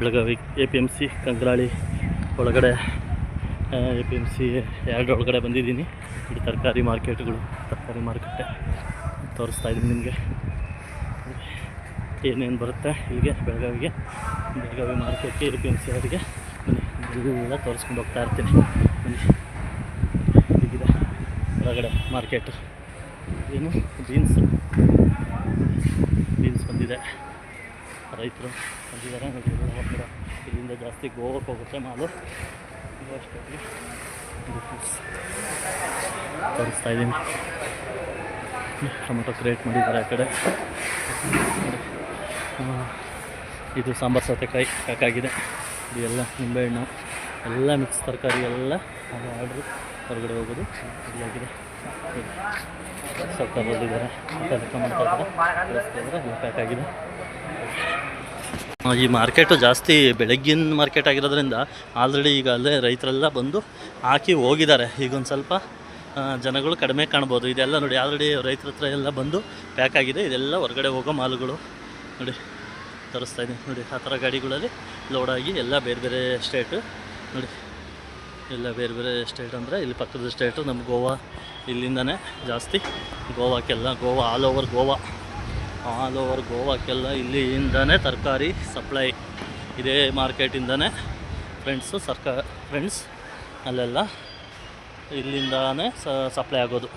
Belagavi A P M C Kangrali ಒಳಗಡೆ A P M C ಎರಡು ಒಳಗಡೆ ಬಂದಿದ್ದೀನಿ. ಇಲ್ಲಿ ತರಕಾರಿ ಮಾರ್ಕೆಟ್ಗಳು, ತರಕಾರಿ ಮಾರುಕಟ್ಟೆ ತೋರಿಸ್ತಾ ಇದ್ದೀನಿ ನಿಮಗೆ. ಏನೇನು ಬರುತ್ತೆ ಹೀಗೆ ಬೆಳಗಾವಿಗೆ, ಬೆಳಗಾವಿ ಮಾರ್ಕೆಟ್ಗೆ, ಎ ಪಿ ಎಂ ಸಿ ಅವರಿಗೆ ಎಲ್ಲ ತೋರಿಸ್ಕೊಂಡು ಹೋಗ್ತಾ ಇರ್ತೀನಿ. ಹೀಗಿದೆ. ಹೊರಗಡೆ ಮಾರ್ಕೆಟ್. ಏನು ಜೀನ್ಸ್ ಬೀನ್ಸ್ ಬಂದಿದೆ. ರೈತರು ಬಂದಿದ್ದಾರೆ ನೋಡಿದ್ರು ಹೊರಗಡೆ ಇಲ್ಲಿಂದ ಜಾಸ್ತಿ ಗೋವಾಕ್ಕೆ ಹೋಗುತ್ತೆ ಮಾಲು. ತೋರಿಸ್ತಾ ಇದ್ದೀನಿ. ಟೊಮೆಟೊ ಕ್ರಿಯೇಟ್ ಮಾಡಿದ್ದಾರೆ ಆ ಕಡೆ. ಇದು ಸಾಂಬಾರು ಸೌತೆಕಾಯಿ ಸಾಕಾಗಿದೆ ಇದು ಎಲ್ಲ ನಿಂಬೆಹಣ್ಣು ಎಲ್ಲ ಮಿಕ್ಸ್ ತರಕಾರಿ ಎಲ್ಲ ಆರ್ಡ್ರು ಹೊರಗಡೆ ಹೋಗೋದು. ಇದಾಗಿದೆ ಸ್ವಲ್ಪ ಬಂದಿದ್ದಾರೆ ಆ, ಈ ಮಾರ್ಕೆಟು ಜಾಸ್ತಿ ಬೆಳಗ್ಗಿನ ಮಾರ್ಕೆಟ್ ಆಗಿರೋದ್ರಿಂದ ಆಲ್ರೆಡಿ ಈಗ ಅಲ್ಲೇ ರೈತರೆಲ್ಲ ಬಂದು ಹಾಕಿ ಹೋಗಿದ್ದಾರೆ. ಈಗ ಒಂದು ಸ್ವಲ್ಪ ಜನಗಳು ಕಡಿಮೆ ಕಾಣ್ಬೋದು. ಇದೆಲ್ಲ ನೋಡಿ, ಆಲ್ರೆಡಿ ರೈತರ ಹತ್ರ ಎಲ್ಲ ಬಂದು ಪ್ಯಾಕ್ ಆಗಿದೆ. ಇದೆಲ್ಲ ಹೊರಗಡೆ ಹೋಗೋ ಮಾಲುಗಳು ನೋಡಿ, ತರಿಸ್ತಾ ಇದ್ದೀನಿ ನೋಡಿ, ಆ ಥರ ಗಾಡಿಗಳಲ್ಲಿ ಲೋಡಾಗಿ ಎಲ್ಲ ಬೇರೆ ಬೇರೆ ಸ್ಟೇಟು ನೋಡಿ, ಎಲ್ಲ ಬೇರೆ ಬೇರೆ ಸ್ಟೇಟ್ ಅಂದರೆ ಇಲ್ಲಿ ಪಕ್ಕದ ಸ್ಟೇಟು ನಮ್ಮ ಗೋವಾ ಇಲ್ಲಿಂದನೇ ಜಾಸ್ತಿ. ಗೋವಾಕ್ಕೆಲ್ಲ Goa all over Goa. All over ಗೋವಾಕ್ಕೆಲ್ಲ ಇಲ್ಲಿಂದನೇ ತರಕಾರಿ ಸಪ್ಲೈ ಇದೇ ಮಾರ್ಕೆಟಿಂದನೇ. ಫ್ರೆಂಡ್ಸು ಸರ್ಕ ಫ್ರೆಂಡ್ಸ್ ಅಲ್ಲೆಲ್ಲ ಇಲ್ಲಿಂದಾನೇ ಸಪ್ಲೈ ಆಗೋದು.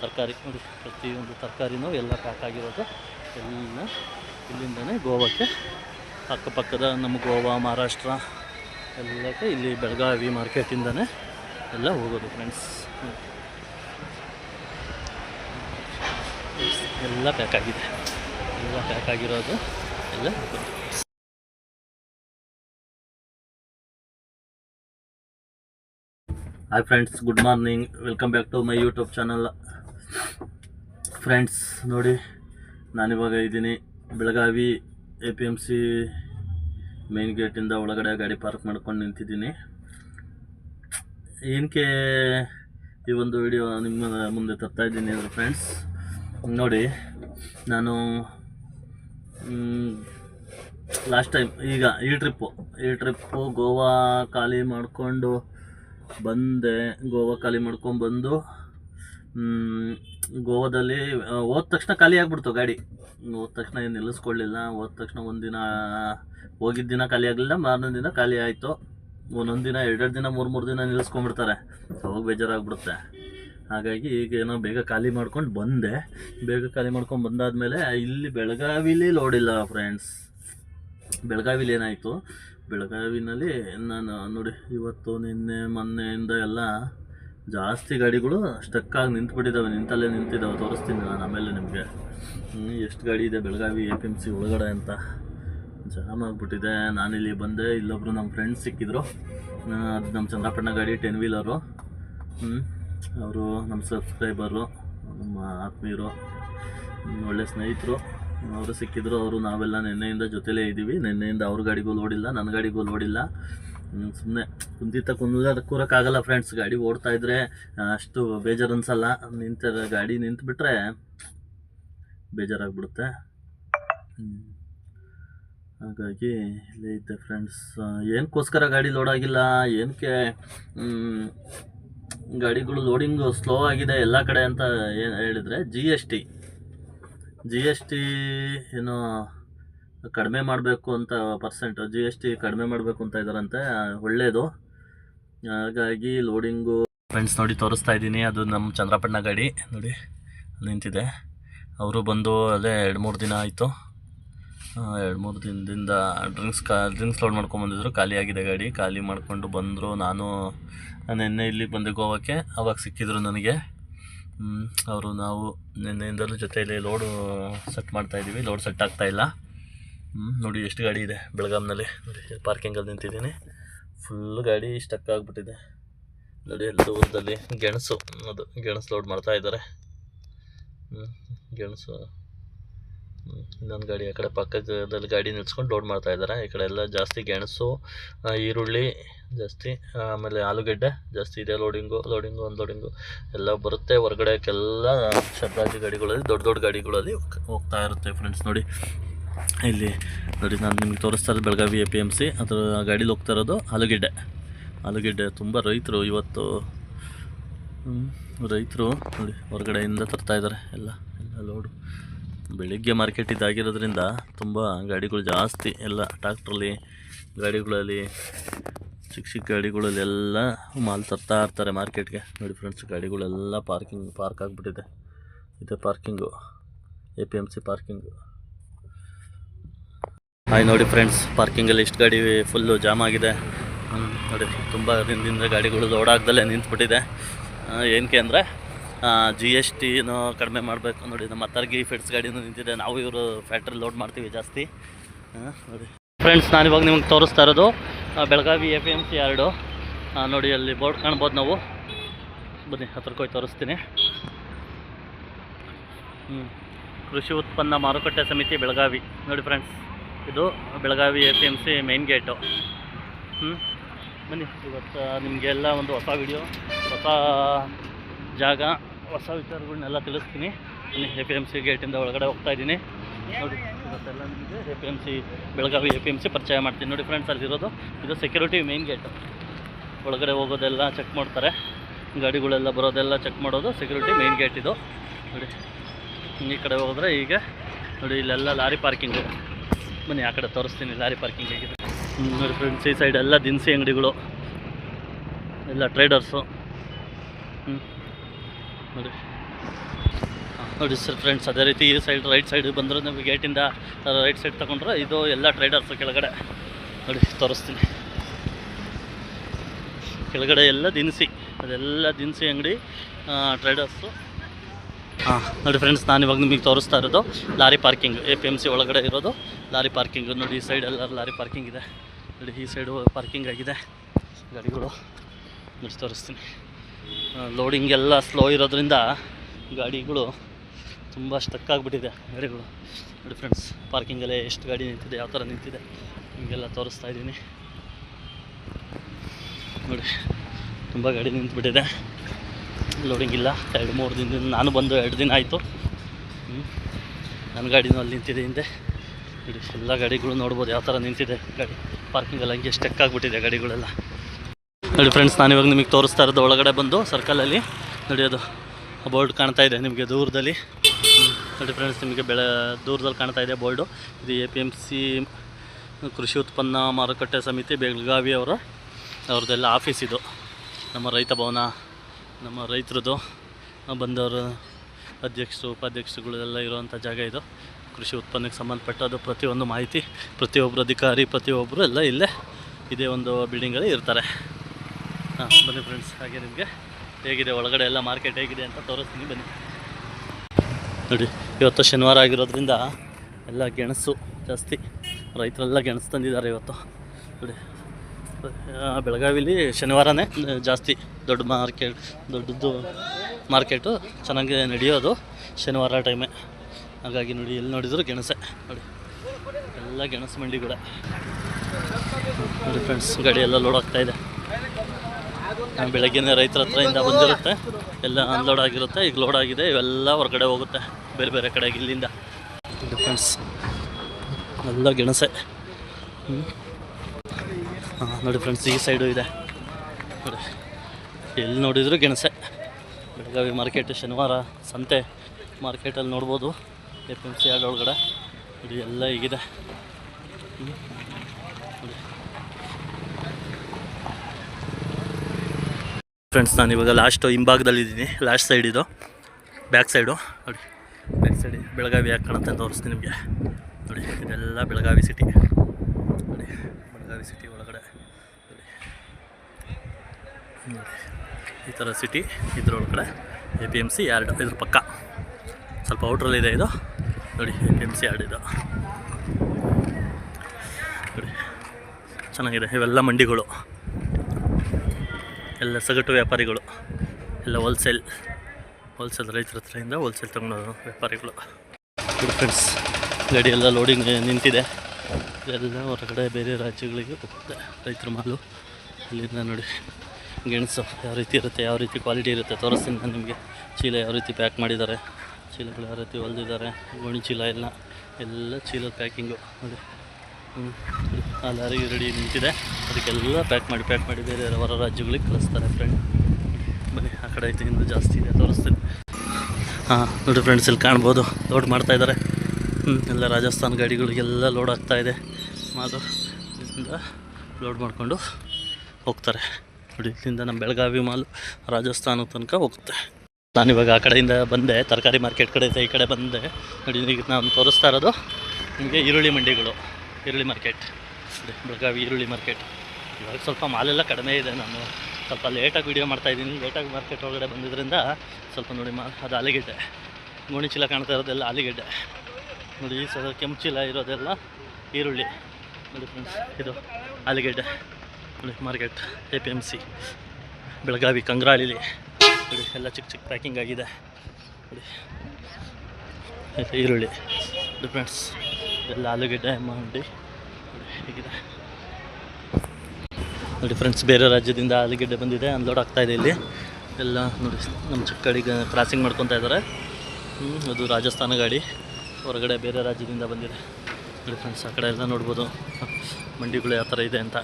ತರಕಾರಿ, ನೋಡಿ, ಪ್ರತಿಯೊಂದು ತರಕಾರಿನೂ ಎಲ್ಲ ಪ್ಯಾಕ್ ಆಗಿರೋದು. ಎಲ್ಲ ಇಲ್ಲಿಂದನೇ ಗೋವಾಕ್ಕೆ. ಅಕ್ಕಪಕ್ಕದ ನಮ್ಮ ಗೋವಾ, ಮಹಾರಾಷ್ಟ್ರ, ಎಲ್ಲಕ್ಕೆ ಇಲ್ಲಿ ಬೆಳಗಾವಿ ಮಾರ್ಕೆಟಿಂದನೇ ಎಲ್ಲ ಹೋಗೋದು ಫ್ರೆಂಡ್ಸ್ ಎಲ್ಲ ಪ್ಯಾಕ್ ಆಗಿದೆ. ಎಲ್ಲ ಪ್ಯಾಕ್ ಆಗಿರೋದು ಎಲ್ಲ hi friends good morning welcome back to my YouTube channel friends ನೋಡಿ, ನಾನಿವಾಗ ಇದ್ದೀನಿ. Belagavi A P M C main ಗೇಟಿಂದ ಒಳಗಡೆ ಗಾಡಿ ಪಾರ್ಕ್ ಮಾಡ್ಕೊಂಡು ನಿಂತಿದ್ದೀನಿ. ಏನಕ್ಕೆ ಈ ಒಂದು ವಿಡಿಯೋ ನಿಮ್ಮ ಮುಂದೆ ತರ್ತಾ ಇದ್ದೀನಿ ಅಂದರೆ ಫ್ರೆಂಡ್ಸ್ ನೋಡಿ, ನಾನು ಲಾಸ್ಟ್ ಟೈಮ್ ಈಗ, ಈ ಟ್ರಿಪ್ಪು ಈ ಟ್ರಿಪ್ಪು ಗೋವಾ ಖಾಲಿ ಮಾಡಿಕೊಂಡು ಬಂದೆ. ಗೋವಾ ಖಾಲಿ ಮಾಡ್ಕೊಂಡು ಬಂದು ಗೋವಾದಲ್ಲಿ ಹೋದ ತಕ್ಷಣ ಖಾಲಿ ಆಗ್ಬಿಡ್ತು ಗಾಡಿ. ಹೋದ ತಕ್ಷಣ ಏನು ನಿಲ್ಲಿಸ್ಕೊಳ್ಳಿಲ್ಲ. ಹೋದ ತಕ್ಷಣ ಒಂದಿನ ಹೋಗಿದ್ದ ದಿನ ಖಾಲಿ ಆಗಲಿಲ್ಲ. ಮಾರನೇ ದಿನ ಖಾಲಿ ಆಯಿತು. ಒಂದೊಂದು ದಿನ, ಎರಡೆರಡು ದಿನ, ಮೂರು ಮೂರು ದಿನ ನಿಲ್ಲಿಸ್ಕೊಂಡ್ಬಿಡ್ತಾರೆ. ಅವಾಗ ಬೇಜಾರಾಗ್ಬಿಡುತ್ತೆ. ಹಾಗಾಗಿ ಈಗ ಏನೋ ಬೇಗ ಖಾಲಿ ಮಾಡ್ಕೊಂಡು ಬಂದೆ. ಬೇಗ ಖಾಲಿ ಮಾಡ್ಕೊಂಡು ಬಂದಾದಮೇಲೆ ಇಲ್ಲಿ ಬೆಳಗಾವಿಲಿ ಲೋಡಿಲ್ಲ ಫ್ರೆಂಡ್ಸ್ ಬೆಳಗಾವಿಲಿ ಏನಾಯಿತು? ಬೆಳಗಾವಿನಲ್ಲಿ ನಾನು ನೋಡಿ, ಇವತ್ತು ನಿನ್ನೆ, ಮೊನ್ನೆಯಿಂದ ಎಲ್ಲ ಜಾಸ್ತಿ ಗಾಡಿಗಳು ಸ್ಟಕ್ಕಾಗಿ ನಿಂತ್ಬಿಟ್ಟಿದ್ದಾವೆ ನಿಂತಲ್ಲೇ ನಿಂತಿದ್ದಾವೆ ತೋರಿಸ್ತೀನಿ ನಾನು ಆಮೇಲೆ ನಿಮಗೆ. ಎಷ್ಟು ಗಾಡಿ ಇದೆ Belagavi A P M C ಒಳಗಡೆ ಅಂತ. ಜಾಮ್ ಆಗಿಬಿಟ್ಟಿದೆ. ನಾನಿಲ್ಲಿ ಬಂದೆ. ಇಲ್ಲೊಬ್ರು ನಮ್ಮ ಫ್ರೆಂಡ್ಸ್ ಸಿಕ್ಕಿದ್ರು. ಅದು ನಮ್ಮ ಚಂದ್ರಪಟ್ಟಣ ಗಾಡಿ ಟೆನ್ ವೀಲರು ಅವರು ನಮ್ಮ ಸಬ್ಸ್ಕ್ರೈಬರು, ನಮ್ಮ ಆತ್ಮೀಯರು ಒಳ್ಳೆ ಸ್ನೇಹಿತರು, ಅವರು ಸಿಕ್ಕಿದ್ರು, ಅವರು ನಾವೆಲ್ಲ ನಿನ್ನೆಯಿಂದ ಜೊತೆಲೇ ಇದ್ದೀವಿ. ನಿನ್ನೆಯಿಂದ ಅವ್ರ ಗಾಡಿಗೂ ಓಡಿಲ್ಲ ನನ್ನ ಗಾಡಿಗೂ ಓಡಿಲ್ಲ ಸುಮ್ಮನೆ ಕುಂತಿತ್ತ ಕುಂದ ಕೂರಕ್ಕಾಗಲ್ಲ ಫ್ರೆಂಡ್ಸ್ ಗಾಡಿ ಓಡ್ತಾ ಇದ್ರೆ ಅಷ್ಟು ಬೇಜಾರು ಅನ್ಸಲ್ಲ. ನಿಂತ ಗಾಡಿ ನಿಂತ್ಬಿಟ್ರೆ ಬೇಜಾರಾಗ್ಬಿಡುತ್ತೆ. ಹಾಗಾಗಿ ಇಲ್ಲೇ ಇದ್ದೆ ಫ್ರೆಂಡ್ಸ್ ಏನಕ್ಕೋಸ್ಕರ ಗಾಡಿ ಲೋಡ್ ಆಗಿಲ್ಲ ಏನಕ್ಕೆ ಗಾಡಿಗಳು ಲೋಡಿಂಗ್ ಸ್ಲೋ ಆಗಿದೆ ಎಲ್ಲ ಕಡೆ ಅಂತ ಏನು ಹೇಳಿದರೆ G S T G S T ಏನು ಕಡಿಮೆ ಮಾಡಬೇಕು ಅಂತ ಪರ್ಸೆಂಟ್ ಜಿ ಎಸ್ ಟಿ ಕಡಿಮೆ ಮಾಡಬೇಕು ಅಂತ ಇದ್ದಾರಂತೆ ಒಳ್ಳೆಯದು ಹಾಗಾಗಿ ಲೋಡಿಂಗು ಫ್ರೆಂಡ್ಸ್ ನೋಡಿ ತೋರಿಸ್ತಾ ಇದ್ದೀನಿ, ಅದು ನಮ್ಮ ಚಂದ್ರಪಟ್ಟಣ ಗಾಡಿ, ನೋಡಿ, ನಿಂತಿದೆ. ಅವರು ಬಂದು ಅದೇ ಎರಡು ಮೂರು ದಿನ ಆಯಿತು. ಎರಡು ಮೂರು ದಿನದಿಂದ ಡ್ರಿಂಕ್ಸ್ ಕಾ ಡ್ರಿಂಕ್ಸ್ ಲೋಡ್ ಮಾಡ್ಕೊಂಬಂದಿದ್ರು ಆಗಿದೆ ಗಾಡಿ. ಖಾಲಿ ಮಾಡಿಕೊಂಡು ಬಂದರು. ನಾನು ನಿನ್ನೆ ಇಲ್ಲಿ ಬಂದೆ ಗೋವಾಕ್ಕೆ. ಅವಾಗ ಸಿಕ್ಕಿದ್ರು ನನಗೆ. ಅವರು ನಾವು ನಿನ್ನೆಯಿಂದಲೂ ಜೊತೆಯಲ್ಲಿ ಲೋಡು ಸೆಟ್ ಮಾಡ್ತಾಯಿದ್ದೀವಿ ಲೋಡ್ ಸೆಟ್ ಆಗ್ತಾಯಿಲ್ಲ ನೋಡಿ ಎಷ್ಟು ಗಾಡಿ ಇದೆ ಬೆಳಗಾಮ್ನಲ್ಲಿ ನೋಡಿ ಪಾರ್ಕಿಂಗಲ್ಲಿ ನಿಂತಿದ್ದೀನಿ. ಫುಲ್ ಗಾಡಿ ಸ್ಟಕ್ ಆಗಿಬಿಟ್ಟಿದೆ. ನೋಡಿ, ಎಲ್ಲ ದೂರದಲ್ಲಿ ಗೆಣಸು. ಅದು ಗೆಣಸು ಲೋಡ್ ಮಾಡ್ತಾ ಇದ್ದಾರೆ. ಗೆಣಸು. ಇನ್ನೊಂದು ಗಾಡಿ ಆ ಕಡೆ ಪಕ್ಕದಲ್ಲಿ ಗಾಡಿ ನಿಲ್ಸ್ಕೊಂಡು ಲೋಡ್ ಮಾಡ್ತಾ ಇದ್ದಾರೆ. ಈ ಕಡೆ ಎಲ್ಲ ಜಾಸ್ತಿ ಗೆಣಸು ಈರುಳ್ಳಿ ಜಾಸ್ತಿ ಆಮೇಲೆ ಆಲೂಗಡ್ಡೆ ಜಾಸ್ತಿ ಇದೆ. ಲೋಡಿಂಗು ಲೋಡಿಂಗು ಅನ್ಲೋಡಿಂಗು ಎಲ್ಲ ಬರುತ್ತೆ. ಹೊರಗಡೆಕ್ಕೆಲ್ಲ ಶಬ್ದಾಜಿ ಗಾಡಿಗಳಲ್ಲಿ, ದೊಡ್ಡ ದೊಡ್ಡ ಗಾಡಿಗಳಲ್ಲಿ ಹೋಗ್ತಾ ಇರುತ್ತೆ ಫ್ರೆಂಡ್ಸ್ ನೋಡಿ, ಇಲ್ಲಿ ನೋಡಿ ನಾನು ನಿಮ್ಗೆ ತೋರಿಸ್ತಾ ಇರೋದು Belagavi A P M C ಅದರ ಗಾಡೀಲಿ ಹೋಗ್ತಾ ಇರೋದು ಆಲೂಗೆಡ್ಡೆ. ಆಲೂಗೆಡ್ಡೆ ತುಂಬ ರೈತರು ಇವತ್ತು ರೈತರು ನೋಡಿ ಹೊರಗಡೆಯಿಂದ ತರ್ತಾ ಇದ್ದಾರೆ. ಎಲ್ಲ ಎಲ್ಲ ಲೋಡು ಬೆಳಿಗ್ಗೆ ಮಾರ್ಕೆಟ್ ಇದಾಗಿರೋದ್ರಿಂದ ತುಂಬ ಗಾಡಿಗಳು ಜಾಸ್ತಿ ಎಲ್ಲ ಟ್ರಾಕ್ಟ್ರಲ್ಲಿ ಗಾಡಿಗಳಲ್ಲಿ, ಚಿಕ್ಕ ಚಿಕ್ಕ ಗಾಡಿಗಳಲ್ಲಿ ಎಲ್ಲ ಮಾಲ್ ತರ್ತಾ ಇರ್ತಾರೆ ಮಾರ್ಕೆಟ್ಗೆ ನೋಡಿ ಫ್ರೆಂಡ್ಸ್ ಗಾಡಿಗಳೆಲ್ಲ ಪಾರ್ಕಿಂಗ್ ಪಾರ್ಕ್ ಆಗಿಬಿಟ್ಟಿದೆ. ಇದೆ parking A P M C parking hi, ನೋಡಿ ಫ್ರೆಂಡ್ಸ್ ಪಾರ್ಕಿಂಗಲ್ಲಿ ಇಷ್ಟು ಗಾಡಿ ಫುಲ್ಲು ಜಾಮ್ ಆಗಿದೆ. ನೋಡಿ, ತುಂಬ ದಿನದಿಂದ ಗಾಡಿಗಳು ಓಡಾಗ್ದಲ್ಲೇ ನಿಂತ್ಬಿಟ್ಟಿದೆ. ಏನಕ್ಕೆ ಅಂದರೆ ಜಿ ಎಸ್ ಟಿನೂ ಕಡಿಮೆ ಮಾಡಬೇಕು ನೋಡಿ, ನಮ್ಮ ತರ್ಗಿ ಫಿಟ್ಸ್ ಗಾಡಿನೂ ನಿಂತಿದೆ. ನಾವು ಇವರು ಫ್ಯಾಕ್ಟ್ರಿ ಲೋಡ್ ಮಾಡ್ತೀವಿ ಜಾಸ್ತಿ. ನೋಡಿ. ಫ್ರೆಂಡ್ಸ್ ನಾನು ಇವಾಗ ನಿಮ್ಗೆ ತೋರಿಸ್ತಾ ಇರೋದು Belagavi A P M C ಎರಡು ನೋಡಿ, ಅಲ್ಲಿ ಬೋರ್ಡ್ ಕಾಣ್ಬೋದು ನಾವು. ಬನ್ನಿ ಹತ್ರಕ್ಕೆ ಹೋಗಿ ತೋರಿಸ್ತೀನಿ. ಹ್ಞೂ ಕೃಷಿ ಉತ್ಪನ್ನ ಮಾರುಕಟ್ಟೆ ಸಮಿತಿ ಬೆಳಗಾವಿ. ನೋಡಿ ಫ್ರೆಂಡ್ಸ್ ಇದು Belagavi A P M C main gate ಹ್ಞೂ ಬನ್ನಿ, ಇವತ್ತು ನಿಮಗೆಲ್ಲ ಒಂದು ಹೊಸ ವಿಡಿಯೋ ಹೊಸ ಜಾಗ, ಹೊಸ ವಿಚಾರಗಳನ್ನೆಲ್ಲ ತಿಳಿಸ್ತೀನಿ. ಎ ಪಿ ಎಂ ಸಿ ಗೇಟಿಂದ ಒಳಗಡೆ ಹೋಗ್ತಾ ಇದ್ದೀನಿ. ನೋಡಿ, ಇವತ್ತೆಲ್ಲ ನಿಮಗೆ A P M C Belagavi A P M C ಪರಿಚಯ ಮಾಡ್ತೀನಿ. ನೋಡಿ ಫ್ರೆಂಡ್ಸ್ ಅಲ್ಲಿರೋದು ಇದು ಸೆಕ್ಯೂರಿಟಿ ಮೇನ್ ಗೇಟು ಒಳಗಡೆ ಹೋಗೋದೆಲ್ಲ ಚೆಕ್ ಮಾಡ್ತಾರೆ. ಗಾಡಿಗಳೆಲ್ಲ ಬರೋದೆಲ್ಲ ಚೆಕ್ ಮಾಡೋದು ಸೆಕ್ಯೂರಿಟಿ ಮೇನ್ ಗೇಟ್ ಇದು. ನೋಡಿ ಈ ಕಡೆ ಹೋದ್ರೆ ಈಗ ನೋಡಿ, ಇಲ್ಲೆಲ್ಲ ಲಾರಿ ಪಾರ್ಕಿಂಗು ಬನ್ನಿ, ಆ ಕಡೆ ತೋರಿಸ್ತೀನಿ ಲಾರಿ ಪಾರ್ಕಿಂಗ್ ಹೇಗಿದೆ. ನೋಡಿ ಫ್ರೆಂಡ್ಸ್ ಈ ಸೈಡ್ ಎಲ್ಲ ದಿನಸಿ ಅಂಗಡಿಗಳು. ಎಲ್ಲ ಟ್ರೇಡರ್ಸು ನೋಡಿ. ನೋಡಿ ಸರ್ ಫ್ರೆಂಡ್ಸ್ ಅದೇ ರೀತಿ ಈ ಸೈಡ್ ರೈಟ್ ಸೈಡ್ ಬಂದರೆ ನಿಮಗೆ ಗೇಟಿಂದ ರೈಟ್ ಸೈಡ್ ತಗೊಂಡ್ರೆ ಇದು ಎಲ್ಲ ಟ್ರೇಡರ್ಸ್ ಕೆಳಗಡೆ. ನೋಡಿ, ತೋರಿಸ್ತೀನಿ. ಕೆಳಗಡೆ ಎಲ್ಲ ದಿನಸಿ, ಅದೆಲ್ಲ ದಿನಸಿ ಅಂಗಡಿ ಟ್ರೇಡರ್ಸು ಹಾಂ, ನೋಡಿ ಫ್ರೆಂಡ್ಸ್ ನಾನು ಇವಾಗ ನಿಮಗೆ ತೋರಿಸ್ತಾ ಇರೋದು lorry parking A P M C ಒಳಗಡೆ ಇರೋದು ಲಾರಿ ಪಾರ್ಕಿಂಗ್ ನೋಡಿ, ಈ ಸೈಡ್ ಎಲ್ಲ ಲಾರಿ ಪಾರ್ಕಿಂಗ್ ಇದೆ. ನೋಡಿ, ಈ ಸೈಡು ಪಾರ್ಕಿಂಗ್ ಆಗಿದೆ. ಗಾಡಿಗಳು. ನೋಡಿ, ತೋರಿಸ್ತೀನಿ. ಲೋಡಿಂಗ್ ಎಲ್ಲ ಸ್ಲೋ ಇರೋದ್ರಿಂದ ಗಾಡಿಗಳು ತುಂಬ ಸ್ಟಕ್ ಆಗಿಬಿಟ್ಟಿದೆ. ಗಾಡಿಗಳು ನೋಡಿ ಫ್ರೆಂಡ್ಸ್ ಪಾರ್ಕಿಂಗಲ್ಲೇ ಎಷ್ಟು ಗಾಡಿ ನಿಂತಿದೆ ಯಾವ ಥರ ನಿಂತಿದೆ, ನಿಮಗೆಲ್ಲ ತೋರಿಸ್ತಾ ಇದ್ದೀನಿ. ನೋಡಿ, ತುಂಬ ಗಾಡಿ ನಿಂತುಬಿಟ್ಟಿದೆ. ಲೋಡಿಂಗ್ ಇಲ್ಲ. ಎರಡು ಮೂರು ದಿನದಿಂದ ನಾನು ಬಂದು ಎರಡು ದಿನ ಆಯಿತು. ನನ್ನ ಗಾಡಿನೂ ಅಲ್ಲಿ ನಿಂತಿದೆ ಹಿಂದೆ. ನೋಡಿ, ಎಲ್ಲ ಗಾಡಿಗಳು ನೋಡ್ಬೋದು ಯಾವ ಥರ ನಿಂತಿದೆ ಗಾಡಿ. ಪಾರ್ಕಿಂಗಲ್ಲಿ ಹಂಗೆ ಸ್ಟಕ್ ಆಗಿಬಿಟ್ಟಿದೆ ಗಾಡಿಗಳೆಲ್ಲ. ನೋಡಿ ಫ್ರೆಂಡ್ಸ್ ನಾನು ಇವಾಗ ನಿಮಗೆ ತೋರಿಸ್ತಾ ಇರೋದು ಒಳಗಡೆ ಬಂದು ಸರ್ಕಲಲ್ಲಿ ನೋಡಿ ಅದು ಬೋರ್ಡ್ ಕಾಣ್ತಾ ಇದೆ ನಿಮಗೆ ದೂರದಲ್ಲಿ. ನೋಡಿ ಫ್ರೆಂಡ್ಸ್ ನಿಮಗೆ ಬೆಳೆ ದೂರದಲ್ಲಿ ಕಾಣ್ತಾ ಇದೆ ಬೋರ್ಡು ಇದು ಎ ಪಿ ಎಂ ಸಿ ಕೃಷಿ ಉತ್ಪನ್ನ ಮಾರುಕಟ್ಟೆ ಸಮಿತಿ ಬೆಳಗಾವಿ ಅವರ, ಅವ್ರದ್ದೆಲ್ಲ ಆಫೀಸ್ ಇದು. ನಮ್ಮ ರೈತ ಭವನ, ನಮ್ಮ ರೈತರದ್ದು ಬಂದವರು, ಅಧ್ಯಕ್ಷರು ಉಪಾಧ್ಯಕ್ಷರುಗಳೆಲ್ಲ ಇರುವಂಥ ಜಾಗ ಇದು. ಕೃಷಿ ಉತ್ಪನ್ನಕ್ಕೆ ಸಂಬಂಧಪಟ್ಟದು ಪ್ರತಿಯೊಂದು ಮಾಹಿತಿ ಪ್ರತಿಯೊಬ್ಬರು ಅಧಿಕಾರಿ ಪ್ರತಿಯೊಬ್ಬರು ಎಲ್ಲ ಇಲ್ಲೇ ಇದೇ ಒಂದು ಬಿಲ್ಡಿಂಗಲ್ಲಿ ಇರ್ತಾರೆ. ಹಾಂ, ಬನ್ನಿ ಫ್ರೆಂಡ್ಸ್ ಹಾಗೆ ನಿಮಗೆ ಹೇಗಿದೆ, ಒಳಗಡೆ ಎಲ್ಲ ಮಾರ್ಕೆಟ್ ಹೇಗಿದೆ ಅಂತ ತೋರಿಸ್ತೀನಿ, ಬನ್ನಿ. ನೋಡಿ, ಇವತ್ತು ಶನಿವಾರ ಆಗಿರೋದ್ರಿಂದ ಎಲ್ಲ ಗೆಣಸು ಜಾಸ್ತಿ, ರೈತರೆಲ್ಲ ಗೆಣಸು ತಂದಿದ್ದಾರೆ ಇವತ್ತು. ನೋಡಿ ಬೆಳಗಾವಿಲಿ ಶನಿವಾರನೇ ಜಾಸ್ತಿ ದೊಡ್ಡ ಮಾರ್ಕೆಟ್ ದೊಡ್ಡದು ಮಾರ್ಕೆಟು ಚೆನ್ನಾಗಿ ನಡೆಯೋದು ಶನಿವಾರ ಟೈಮೇ ಹಾಗಾಗಿ ನೋಡಿ, ಎಲ್ಲಿ ನೋಡಿದ್ರು ಗೆಣಸೆ. ನೋಡಿ, ಎಲ್ಲ ಗೆಣಸು ಮಂಡಿಗಳೇ. ನೋಡಿ ಫ್ರೆಂಡ್ಸ್ ಗಾಡಿ ಎಲ್ಲ ಲೋಡ್ ಆಗ್ತಾ ಆ, ಬೆಳಗ್ಗೆನೇ ರೈತರ ಹತ್ರದಿಂದ ಬಂದಿರುತ್ತೆ. ಎಲ್ಲ ಅನ್ಲೋಡ್ ಆಗಿರುತ್ತೆ ಈಗ ಲೋಡ್ ಆಗಿದೆ ಇವೆಲ್ಲ ಹೊರಗಡೆ ಹೋಗುತ್ತೆ ಬೇರೆ ಬೇರೆ ಕಡೆ ಇಲ್ಲಿಂದ. ಫ್ರೆಂಡ್ಸ್ ಎಲ್ಲ ಗೆಣಸೆ. ಹಾಂ ನೋಡಿ ಫ್ರೆಂಡ್ಸ್ ಈ ಸೈಡು ಇದೆ. ನೋಡಿ ಎಲ್ಲಿ ನೋಡಿದ್ರು ಗೆಣಸೆ. ಬೆಳಗಾವಿ ಮಾರ್ಕೆಟ್ ಶನಿವಾರ ಸಂತೆ ಮಾರ್ಕೆಟಲ್ಲಿ ನೋಡ್ಬೋದು. ಎ ಪಿ ಎಂ ಸಿ ಒಳಗಡೆ. ಇದು ಎಲ್ಲ ಹೀಗಿದೆ ಹ್ಮ್. ನೋಡಿ ಫ್ರೆಂಡ್ಸ್ ನಾನು ಇವಾಗ ಲಾಸ್ಟು ಹಿಂಭಾಗದಲ್ಲಿದ್ದೀನಿ ಲಾಸ್ಟ್ ಸೈಡ್ ಇದು. ಬ್ಯಾಕ್ ಸೈಡು ನೋಡಿ. ಬ್ಯಾಕ್ ಸೈಡ್ ಬೆಳಗಾವಿ ಯಾಕೆ ಕಾಣುತ್ತೆ ಅಂತ ತೋರಿಸ್ತೀನಿ ನಿಮಗೆ. ನೋಡಿ, ಇದೆಲ್ಲ ಬೆಳಗಾವಿ ಸಿಟಿ ನೋಡಿ, ಬೆಳಗಾವಿ ಸಿಟಿ ಒಳಗಡೆ. ನೋಡಿ. ಈ ಥರ ಸಿಟಿ ಇದ್ರೊಳಗಡೆ. ಎ ಪಿ ಎಂ ಸಿ ಎರಡು, ಇದ್ರ ಪಕ್ಕ. ಸ್ವಲ್ಪ ಔಟ್ರಲ್ಲಿದೆ ಇದು ನೋಡಿ A P M C yard ಇದು. ನೋಡಿ. ಚೆನ್ನಾಗಿದೆ, ಇವೆಲ್ಲ ಮಂಡಿಗಳು. ಎಲ್ಲ ಸಗಟು ವ್ಯಾಪಾರಿಗಳು, ಎಲ್ಲ ಹೋಲ್ಸೇಲ್ ಹೋಲ್ಸೇಲ್ ರೈತರ ಹತ್ರದಿಂದ ಹೋಲ್ಸೇಲ್ ತಗೊಂಡು ವ್ಯಾಪಾರಿಗಳು. ಫ್ರೆಂಡ್ಸ್ ಗಾಡಿ ಎಲ್ಲ ಲೋಡಿಂಗ್ ನಿಂತಿದೆ. ಎಲ್ಲ ಹೊರಗಡೆ ಬೇರೆ ರಾಜ್ಯಗಳಿಗೆ ಹೋಗುತ್ತೆ ರೈತರ ಮಾಲು, ಅಲ್ಲಿಂದ ನೋಡಿ ಗೆಣಸು ಯಾವ ರೀತಿ ಇರುತ್ತೆ, ಯಾವ ರೀತಿ ಕ್ವಾಲಿಟಿ ಇರುತ್ತೆ ತೋರಿಸ್ತೀನಿ ನಾನು ನಿಮಗೆ. ಚೀಲ ಯಾವ ರೀತಿ ಪ್ಯಾಕ್ ಮಾಡಿದ್ದಾರೆ, ಚೀಲಗಳು ಯಾವ ರೀತಿ ಹೊಲ್ದಿದ್ದಾರೆ, ಗೋಣಿ ಚೀಲ ಎಲ್ಲ ಎಲ್ಲ ಚೀಲದ ಪ್ಯಾಕಿಂಗು ನೋಡಿ. ಆ ಲಾರಿಗೆ ರೆಡಿ ನಿಂತಿದೆ. ಅದಕ್ಕೆಲ್ಲ ಪ್ಯಾಕ್ ಮಾಡಿ ಪ್ಯಾಕ್ ಮಾಡಿ ಬೇರೆ ಹೊರ ರಾಜ್ಯಗಳಿಗೆ ಕಳಿಸ್ತಾರೆ ಫ್ರೆಂಡ್ ಬನ್ನಿ, ಆ ಕಡೆ ಐತೆ, ಇನ್ನೂ ಜಾಸ್ತಿ ಇದೆ, ತೋರಿಸ್ತೀನಿ. ಹಾಂ ನೋಡಿ ಫ್ರೆಂಡ್ಸ್ ಇಲ್ಲಿ ಕಾಣ್ಬೋದು ಲೋಡ್ ಮಾಡ್ತಾ ಹ್ಞೂ ಎಲ್ಲ ರಾಜಸ್ಥಾನ್ ಗಾಡಿಗಳಿಗೆಲ್ಲ ಲೋಡ್ ಆಗ್ತಾ ಇದೆ. ಮಾದು ಇಲ್ಲಿಂದ ಲೋಡ್ ಮಾಡಿಕೊಂಡು ಹೋಗ್ತಾರೆ. ನೋಡಿ, ಇಲ್ಲಿಂದ ನಮ್ಮ ಬೆಳಗಾವಿ ಮಾಲು ರಾಜಸ್ಥಾನ ತನಕ ಹೋಗುತ್ತೆ. ನಾನಿವಾಗ ಆ ಕಡೆಯಿಂದ ಬಂದೆ, ತರಕಾರಿ ಮಾರ್ಕೆಟ್ ಕಡೆ ಈ ಕಡೆ ಬಂದೆ. ನೋಡಿ, ಈಗ ನಾನು ತೋರಿಸ್ತಾ ಇರೋದು ನಿಮಗೆ ಈರುಳ್ಳಿ ಮಂಡಿಗಳು, ಈರುಳ್ಳಿ ಮಾರ್ಕೆಟ್ ಬೆಳಗಾವಿ ಈರುಳ್ಳಿ ಮಾರ್ಕೆಟ್. ಇವಾಗ ಸ್ವಲ್ಪ ಮಾಲೆಲ್ಲ ಕಡಿಮೆ ಇದೆ. ನಾನು ಸ್ವಲ್ಪ ಲೇಟಾಗಿ ವೀಡಿಯೋ ಮಾಡ್ತಾಯಿದ್ದೀನಿ ಲೇಟಾಗಿ ಮಾರ್ಕೆಟ್ ಒಳಗಡೆ ಬಂದಿದ್ದರಿಂದ ಸ್ವಲ್ಪ ನೋಡಿ ಮಾ ಅದು ಆಲೂಗೆಡ್ಡೆ. ಗೋಣಿ ಚೀಲ ಕಾಣ್ತಾ ಇರೋದೆಲ್ಲ ಆಲೂಗೆಡ್ಡೆ. ನೋಡಿ, ಈ ಸಲ ಕೆಂಪು ಚೀಲ ಇರೋದೆಲ್ಲ ಈರುಳ್ಳಿ. ನೋಡಿ ಫ್ರೆಂಡ್ಸ್ ಇದು ಆಲೂಗೆಡ್ಡೆ. ನೋಡಿ, market A P M C Belagavi ಕಂಗ್ರಾಳಿಲಿ. ನೋಡಿ, ಎಲ್ಲ ಚಿಕ್ಕ ಚಿಕ್ಕ ಪ್ಯಾಕಿಂಗ್ ಆಗಿದೆ. ನೋಡಿ ಈರುಳ್ಳಿ. ನೋಡಿ ಫ್ರೆಂಡ್ಸ್ ಇದೆಲ್ಲ ಆಲೂಗೆಡ್ಡೆ ಮಾಡಿ. ನೋಡಿ ಫ್ರೆಂಡ್ಸ್ ಬೇರೆ ರಾಜ್ಯದಿಂದ ಆಲೂಗೆಡ್ಡೆ ಬಂದಿದೆ ಅನ್ಲೋಡ್ ಆಗ್ತಾ ಇದೆ ಇಲ್ಲಿ. ಎಲ್ಲ ನೋಡಿ, ನಮ್ಮ ಚಿಕ್ಕ ಗಾಡಿಗೆ ಕ್ರಾಸಿಂಗ್ ಮಾಡ್ಕೊತಾ ಇದ್ದಾರೆ ಅದು ರಾಜಸ್ಥಾನ ಗಾಡಿ. ಹೊರಗಡೆ ಬೇರೆ ರಾಜ್ಯದಿಂದ ಬಂದಿದೆ. ನೋಡಿ ಫ್ರೆಂಡ್ಸ್ ಆ ಕಡೆ ಎಲ್ಲ ನೋಡ್ಬೋದು. ಮಂಡಿಗಳು ಯಾವ ಥರ ಇದೆ ಅಂತ.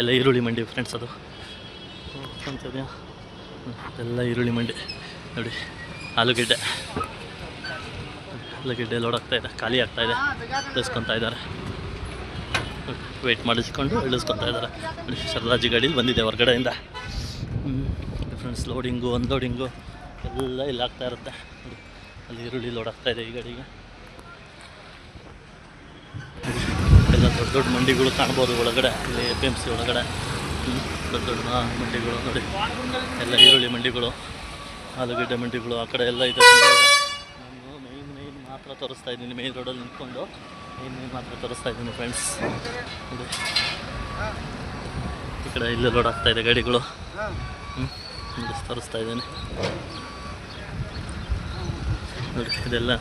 ಎಲ್ಲ ಈರುಳ್ಳಿ ಮಂಡಿ ಫ್ರೆಂಡ್ಸ್ ಅದು. ಎಲ್ಲ ಈರುಳ್ಳಿ ಮಂಡಿ. ನೋಡಿ, ಆಲೂಗೆಡ್ಡೆ. ಆಲೂಗಡ್ಡೆ ಲೋಡ್ ಆಗ್ತಾಯಿದೆ ಖಾಲಿ ಆಗ್ತಾಯಿದೆ ಇಳಿಸ್ಕೊತಾ ಇದ್ದಾರೆ ವೆಯ್ಟ್ ಮಾಡಿಸ್ಕೊಂಡು ಇಳಿಸ್ಕೊತಾ ಇದ್ದಾರೆ. ಶರರಾಜಿ ಗಾಡೀಲಿ ಬಂದಿದೆ ಹೊರಗಡೆಯಿಂದ. ಡಿಫ್ರೆನ್ಸ್ ಲೋಡಿಂಗು ಅನ್ಲೋಡಿಂಗು ಎಲ್ಲ ಇಲ್ಲಿ ಆಗ್ತಾ ಇರುತ್ತೆ. ನೋಡಿ, ಅಲ್ಲಿ ಈರುಳ್ಳಿ ಲೋಡ್ ಆಗ್ತಾ ಇದೆ ಈ ಗಾಡಿಗೆ. ಎಲ್ಲ ದೊಡ್ಡ ದೊಡ್ಡ ಮಂಡಿಗಳು ಕಾಣ್ಬೋದು ಒಳಗಡೆ, ಇಲ್ಲಿ ಎ ಪಿ ಎಂ ಸಿ ಒಳಗಡೆ. ದೊಡ್ಡ ದೊಡ್ಡ ಮಂಡಿಗಳು, ನೋಡಿ. ಎಲ್ಲ ಈರುಳ್ಳಿ ಮಂಡಿಗಳು, ಆಲೂಗಡ್ಡೆ ಮಂಡಿಗಳು, ಆ ಕಡೆ ಎಲ್ಲ ಇದೆ. ನಾನು ಮೈನ್ ಮೈನ್ ಮಾತ್ರ ತೋರಿಸ್ತಾ ಇದ್ದೀನಿ ಮೈನ್ ರೋಡಲ್ಲಿ ನಿಂತ್ಕೊಂಡು. ತೋರಿಸ್ತಾ ಇದ್ದೀನಿ ಫ್ರೆಂಡ್ಸ್ ಈ ಕಡೆ ಇಲ್ಲೇ ಲೋಡ್ ಆಗ್ತಾ ಇದೆ ಗಾಡಿಗಳು. ಹ್ಞೂ ಇದ್ದೀನಿ ನೋಡಿ, ಇದೆಲ್ಲ.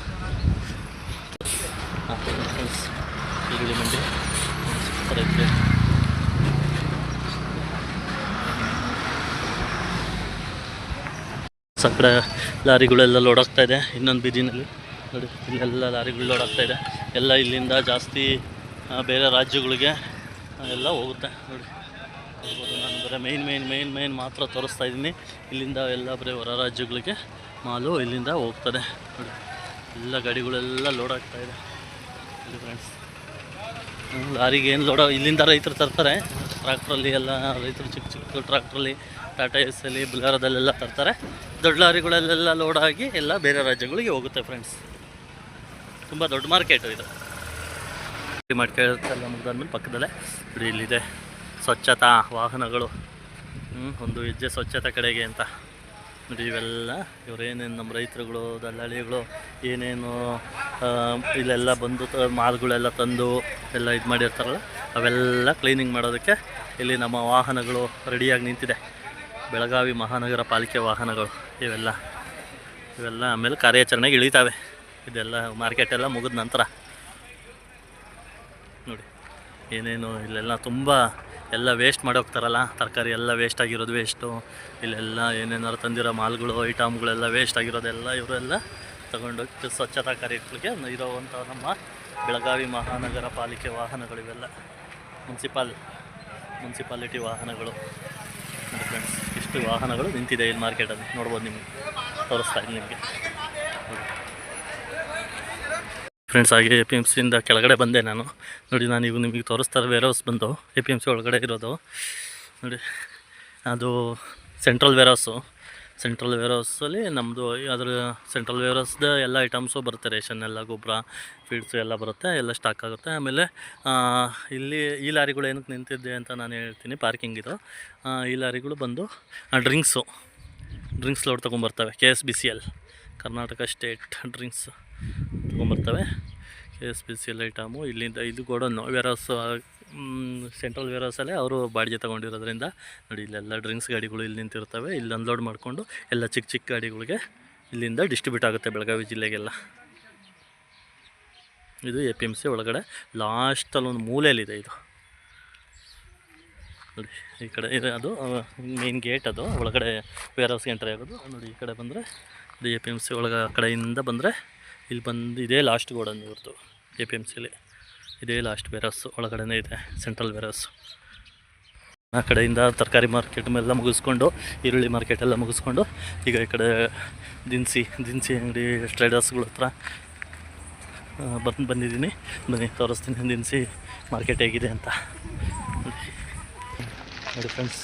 ಫ್ರೆಂಡ್ಸ್ ಮಂಡಿ. ಸೂಪರ್ ಐತೆ. ಆ ಕಡೆ ಲಾರಿಗಳೆಲ್ಲ ಲೋಡ್ ಆಗ್ತಾ ಇದೆ ಇನ್ನೊಂದು ಬೀದಿನಲ್ಲಿ ನೋಡಿ ಇಲ್ಲೆಲ್ಲ ಲಾರಿಗಳು ಲೋಡ್ ಇದೆ. ಎಲ್ಲ ಇಲ್ಲಿಂದ ಜಾಸ್ತಿ ಬೇರೆ ರಾಜ್ಯಗಳಿಗೆ ಎಲ್ಲ ಹೋಗುತ್ತೆ ನೋಡಿ. ನಾನು ಬರೀ ಮೈನ್ ಮೈನ್ ಮೈನ್ ಮೈನ್ ಮಾತ್ರ ತೋರಿಸ್ತಾ ಇದ್ದೀನಿ. ಇಲ್ಲಿಂದ ಎಲ್ಲ ಬರೀ ಹೊರ ರಾಜ್ಯಗಳಿಗೆ ಮಾಲು ಇಲ್ಲಿಂದ ಹೋಗ್ತದೆ ನೋಡಿ. ಎಲ್ಲ ಗಾಡಿಗಳೆಲ್ಲ ಲೋಡ್ ಆಗ್ತಾ ಇದೆ. ಫ್ರೆಂಡ್ಸ್ ಲಾರಿಗೆ ಏನು ಲೋಡ ಇಲ್ಲಿಂದ ರೈತರು ತರ್ತಾರೆ. ಟ್ರ್ಯಾಕ್ಟ್ರಲ್ಲಿ ಎಲ್ಲ ರೈತರು ಚಿಕ್ಕ ಚಿಕ್ಕ ಟ್ರ್ಯಾಕ್ಟ್ರಲ್ಲಿ, ಟಾಟಾ ಎಸ್ ಅಲ್ಲಿ ಬುಲಾರದಲ್ಲೆಲ್ಲ ತರ್ತಾರೆ. ದೊಡ್ಡ ಲಾರಿಗಳಲ್ಲೆಲ್ಲ ಲೋಡ್ ಆಗಿ ಎಲ್ಲ ಬೇರೆ ರಾಜ್ಯಗಳಿಗೆ ಹೋಗುತ್ತೆ ಫ್ರೆಂಡ್ಸ್ ತುಂಬ ದೊಡ್ಡ ಮಾರ್ಕೆಟು ಇದು. ಮಾರ್ಕೆಟ್ ಎಲ್ಲ ಮುಗ್ದಾದ್ಮೇಲೆ ಪಕ್ಕದಲ್ಲೇ. ಬಿಡಿ, ಇಲ್ಲಿದೆ ಸ್ವಚ್ಛತಾ ವಾಹನಗಳು. ಒಂದು ಹೆಜ್ಜೆ ಸ್ವಚ್ಛತೆ ಕಡೆಗೆ ಅಂತ. ನೋಡಿ, ಇವೆಲ್ಲ ಇವರೇನೇನು ನಮ್ಮ ರೈತರುಗಳು, ದಲ್ಲಾಳಿಗಳು, ಏನೇನು ಇಲ್ಲೆಲ್ಲ ಬಂದು ಮಾಲ್ಗಳೆಲ್ಲ ತಂದು ಎಲ್ಲ ಇದು ಮಾಡಿರ್ತಾರಲ್ಲ, ಅವೆಲ್ಲ ಕ್ಲೀನಿಂಗ್ ಮಾಡೋದಕ್ಕೆ ಇಲ್ಲಿ ನಮ್ಮ ವಾಹನಗಳು ರೆಡಿಯಾಗಿ ನಿಂತಿದೆ. ಬೆಳಗಾವಿ ಮಹಾನಗರ ಪಾಲಿಕೆ ವಾಹನಗಳು ಇವೆಲ್ಲ. ಇವೆಲ್ಲ ಆಮೇಲೆ ಕಾರ್ಯಾಚರಣೆಗೆ ಇಳಿತಾವೆ. ಇದೆಲ್ಲ ಮಾರ್ಕೆಟ್ ಎಲ್ಲ ಮುಗಿದ ನಂತರ ನೋಡಿ, ಏನೇನು ಇಲ್ಲೆಲ್ಲ ತುಂಬ ಎಲ್ಲ ವೇಸ್ಟ್ ಮಾಡಿ ಹೋಗ್ತಾರಲ್ಲ, ತರಕಾರಿ ಎಲ್ಲ ವೇಸ್ಟ್ ಆಗಿರೋದು ವೇಸ್ಟು ಇಲ್ಲೆಲ್ಲ ಏನೇನಾರು ತಂದಿರೋ ಮಾಲ್ಗಳು ಐಟಮ್ಗಳೆಲ್ಲ ವೇಸ್ಟ್ ಆಗಿರೋದೆಲ್ಲ ಇವರೆಲ್ಲ ತಗೊಂಡೋಗಿ ಸ್ವಚ್ಛತಾ ಕಾರ್ಯಗಳಿಗೆ ಇರೋವಂಥ ನಮ್ಮ ಬೆಳಗಾವಿ ಮಹಾನಗರ ಪಾಲಿಕೆ ವಾಹನಗಳು ಇವೆಲ್ಲ. ಮುನ್ಸಿಪಾಲ್ ಮುನ್ಸಿಪಾಲಿಟಿ ವಾಹನಗಳು. ಫ್ರೆಂಡ್ಸ್ ಇಷ್ಟು ವಾಹನಗಳು ನಿಂತಿದೆ ಇಲ್ಲಿ ಮಾರ್ಕೆಟಲ್ಲಿ ನೋಡ್ಬೋದು ನಿಮಗೆ, ತೋರಿಸ್ತಾ ಇದ್ದೀನಿ ನಿಮಗೆ. ಫ್ರೆಂಡ್ಸ್ ಹಾಗೆ ಎ ಪಿ ಎಂ ಸಿಯಿಂದ ಕೆಳಗಡೆ ಬಂದೆ ನಾನು. ನೋಡಿ, ನಾನು ಈಗ ನಿಮಗೆ ತೋರಿಸ್ತಾರೆ ವೇರ್ ಹೌಸ್ ಬಂದು. ಎ ಪಿ ಎಂ ಸಿ ಒಳಗಡೆ ಇರೋದು. ನೋಡಿ, ಅದು ಸೆಂಟ್ರಲ್ ವೇರ್ ಹೌಸು ಸೆಂಟ್ರಲ್ ವೇರ್ ಹೌಸಲ್ಲಿ ನಮ್ಮದು ಅದರ ಸೆಂಟ್ರಲ್ ವೇರ್ ಹೌಸ್ದ ಎಲ್ಲ ಐಟಮ್ಸು ಬರುತ್ತೆ. ರೇಷನ್ ಎಲ್ಲ, ಗೊಬ್ಬರ ಫೀಡ್ಸು ಎಲ್ಲ ಬರುತ್ತೆ. ಎಲ್ಲ ಸ್ಟಾಕ್ ಆಗುತ್ತೆ. ಆಮೇಲೆ ಇಲ್ಲಿ ಈ ಲಾರಿಗಳು ಏನಕ್ಕೆ ನಿಂತಿದ್ದೆ ಅಂತ ನಾನು ಹೇಳ್ತೀನಿ. ಪಾರ್ಕಿಂಗ್ ಇದು. ಈ ಲಾರಿಗಳು ಬಂದು drinks drinks load ತೊಗೊಂಬರ್ತವೆ K S B C L Karnataka state drinks ತೊಗೊಂಬರ್ತವೆ K S P C L item ಇಲ್ಲಿಂದ ಇದು ಗೋಡನ್ನು ವೇರಾಸ್ ಸೆಂಟ್ರಲ್ ವೇರಾಸಲ್ಲೇ ಅವರು ಬಾಡಿಗೆ ತೊಗೊಂಡಿರೋದ್ರಿಂದ ನೋಡಿ ಇಲ್ಲೆಲ್ಲ ಡ್ರಿಂಕ್ಸ್ ಗಾಡಿಗಳು ಇಲ್ಲಿ ನಿಂತಿರ್ತವೆ. ಇಲ್ಲಿ ಅನ್ಲೋಡ್ ಮಾಡಿಕೊಂಡು ಎಲ್ಲ ಚಿಕ್ಕ ಚಿಕ್ಕ ಗಾಡಿಗಳಿಗೆ ಇಲ್ಲಿಂದ ಡಿಸ್ಟ್ರಿಬ್ಯೂಟ್ ಆಗುತ್ತೆ ಬೆಳಗಾವಿ ಜಿಲ್ಲೆಗೆಲ್ಲ. ಇದು ಎ ಪಿ ಎಂ ಸಿ ಒಳಗಡೆ ಲಾಸ್ಟಲ್ಲಿ ಒಂದು ಮೂಲೆಯಲ್ಲಿದೆ ಇದು. ನೋಡಿ, ಈ ಕಡೆ ಇದೆ ಅದು ಮೇನ್ ಗೇಟ್ ಅದು. ಒಳಗಡೆ ವೇರ್ ಹೌಸ್ಗೆ ಎಂಟ್ರಿ ಆಗೋದು. ನೋಡಿ, ಈ ಕಡೆ ಬಂದರೆ ಎ ಪಿ ಎಂ ಸಿ ಒಳಗೆ ಕಡೆಯಿಂದ ಬಂದರೆ ಇಲ್ಲಿ ಬಂದು ಇದೇ ಲಾಸ್ಟ್ ಗೋಡನ್ ಇವ್ರದ್ದು ಎ ಪಿ ಎಂ ಸಿಲಿ ಇದೇ ಲಾಸ್ಟ್ ಬೇರಸ್ಸು ಒಳಗಡೆನೇ ಇದೆ ಸೆಂಟ್ರಲ್ ವೇರಸ್ಸು ಆ ಕಡೆಯಿಂದ ತರಕಾರಿ ಮಾರ್ಕೆಟ್ ಎಲ್ಲ ಮುಗಿಸ್ಕೊಂಡು, ಈರುಳ್ಳಿ ಮಾರ್ಕೆಟೆಲ್ಲ ಮುಗಿಸ್ಕೊಂಡು, ಈಗ ಈ ಕಡೆ ದಿನಸಿ ದಿನಸಿ ಅಂಗಡಿ ಟ್ರೇಡರ್ಸ್ಗಳ ಹತ್ರ ಬಂದು ಬಂದಿದ್ದೀನಿ. ಬನ್ನಿ, ತೋರಿಸ್ತೀನಿ ದಿನಸಿ ಮಾರ್ಕೆಟ್ ಹೇಗಿದೆ ಅಂತ. ನೋಡಿ ಫ್ರೆಂಡ್ಸ್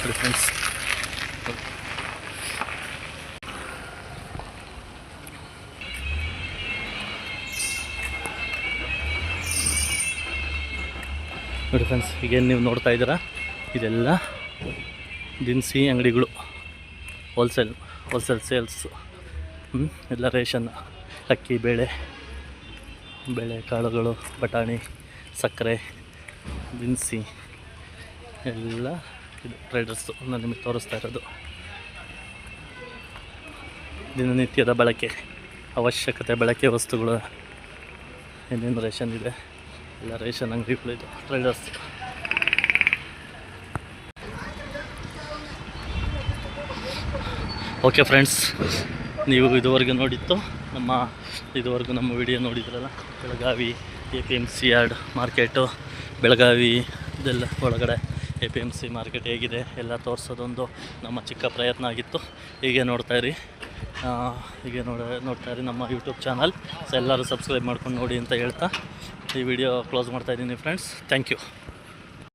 ನೋಡಿ ಫ್ರೆಂಡ್ಸ್ ನೋಡಿ ಫ್ರೆಂಡ್ಸ್ ಈಗೇನು ನೀವು ನೋಡ್ತಾ ಇದ್ದೀರಾ? ಇದೆಲ್ಲ ದಿನಸಿ ಅಂಗಡಿಗಳು. ಹೋಲ್ಸೇಲ್ ಹೋಲ್ಸೇಲ್ ಸೇಲ್ಸು ಎಲ್ಲ ರೇಷನ್, ಅಕ್ಕಿ, ಬೇಳೆ ಬೇಳೆ ಕಾಳುಗಳು, ಬಟಾಣಿ, ಸಕ್ಕರೆ, ದಿನಸಿ, ಎಲ್ಲ ಇದು ಟ್ರೇಡರ್ಸು ನಾನು ನಿಮಗೆ ತೋರಿಸ್ತಾ ಇರೋದು. ದಿನನಿತ್ಯದ ಬಳಕೆ, ಅವಶ್ಯಕತೆ ಬಳಕೆ ವಸ್ತುಗಳು ಏನೇನು ರೇಷನ್ ಇದೆ. ಎಲ್ಲ ರೇಷನ್ ಅಂಗಡಿ ಟ್ರೇಡರ್ಸ್ ಓಕೆ ಫ್ರೆಂಡ್ಸ್ ನೀವು ಇದುವರೆಗೂ ನೋಡಿತ್ತು ನಮ್ಮ, ಇದುವರೆಗೂ ನಮ್ಮ ವಿಡಿಯೋ ನೋಡಿದ್ರಲ್ಲ? Belagavi A P M C yard market Belagavi ಇದೆಲ್ಲ ಒಳಗಡೆ A P M C market ಹೇಗಿದೆ, ಎಲ್ಲ ತೋರಿಸೋದೊಂದು ನಮ್ಮ ಚಿಕ್ಕ ಪ್ರಯತ್ನ ಆಗಿತ್ತು. ಹೀಗೆ ನೋಡ್ತಾ ಹೀಗೆ ನೋಡ, ನೋಡ್ತಾ ನಮ್ಮ ಯೂಟ್ಯೂಬ್ ಚಾನಲ್ ಸೊ ಎಲ್ಲರೂ ಸಬ್ಸ್ಕ್ರೈಬ್ ಮಾಡ್ಕೊಂಡು ನೋಡಿ ಅಂತ ಹೇಳ್ತಾ. ಈ ವಿಡಿಯೋ ಕ್ಲೋಸ್ ಮಾಡ್ತಾ ಇದ್ದೀನಿ ಫ್ರೆಂಡ್ಸ್ ಥ್ಯಾಂಕ್ ಯು